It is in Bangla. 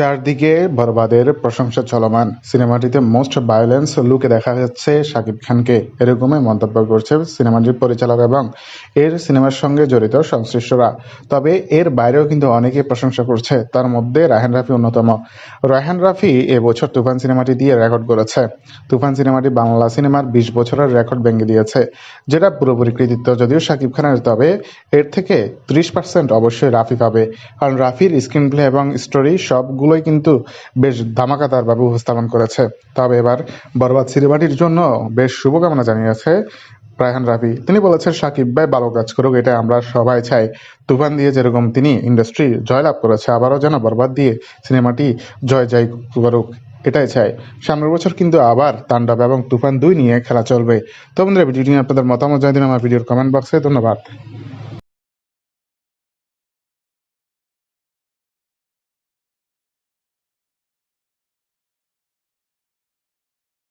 চারদিকে বরবাদের প্রশংসা চলমান সিনেমাটিতে মোস্ট ভায়োলেন্স লুকে দেখা যাচ্ছে শাকিব খানকে। এরকমই মন্তব্য করছে সিনেমাটির পরিচালক এবং এর সিনেমার সঙ্গে জড়িত সংশ্লিষ্টরা। তবে এর বাইরেও কিন্তু অনেকে প্রশংসা করছে। তার মধ্যে রায়হান রাফি অন্যতম। রায়হান রাফি এবছর তুফান সিনেমাটি দিয়ে রেকর্ড করেছে। তুফান সিনেমাটি বাংলা সিনেমার বিশ বছরের রেকর্ড ভেঙে দিয়েছে, যেটা পুরোপুরি কৃতিত্ব যদিও শাকিব খানের, তবে এর থেকে ত্রিশ পার্সেন্ট অবশ্যই রাফি পাবে। কারণ রাফির স্ক্রিন প্লে এবং স্টোরি সবগুলোই কিন্তু বেশ ধামাকাদারভাবে উপস্থাপন করেছে। তবে এবার বরবাদ সিনেমাটির জন্য বেশ শুভকামনা জানিয়েছে রায়হান রাফি। তিনি বলেছেন, সাকিব ভাই ভালো কাজ করুক, এটা আমরা সবাই চাই। তুফান দিয়ে যেরকম তিনি ইন্ডাস্ট্রি জয়লাভ করেছে, আবারও যেন বরবাদ দিয়ে সিনেমাটি জয় জয় করুক, এটাই চাই। সামনের বছর কিন্তু আবার তাণ্ডব এবং তুফান দুই নিয়ে খেলা চলবে। তো বন্ধুরা, ভিডিওটি নিয়ে আপনাদের মতামত জানিয়ে দিন আমার ভিডিওর কমেন্ট বক্সে ধন্যবাদ।